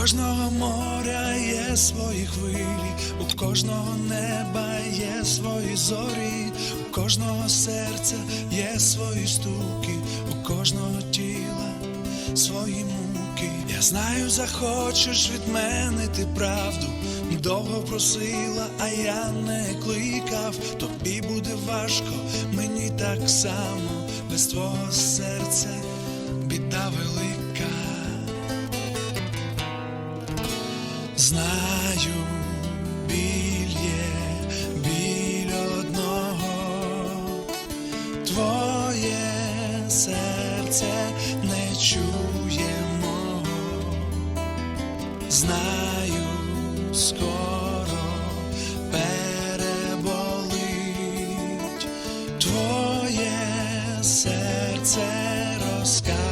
кожного моря є свої хвилі, у кожного неба є свої зорі, у кожного серця є свої стуки, у кожного тіла свої муки. Я знаю, захочеш від правду. Довго просила, а я не кликав. Тобі буде важко, мені так само, без твого серця Знаю, біль є, біль одного, твоє серце не чує мого. Знаю, скоро переболить, твоє серце розкаже.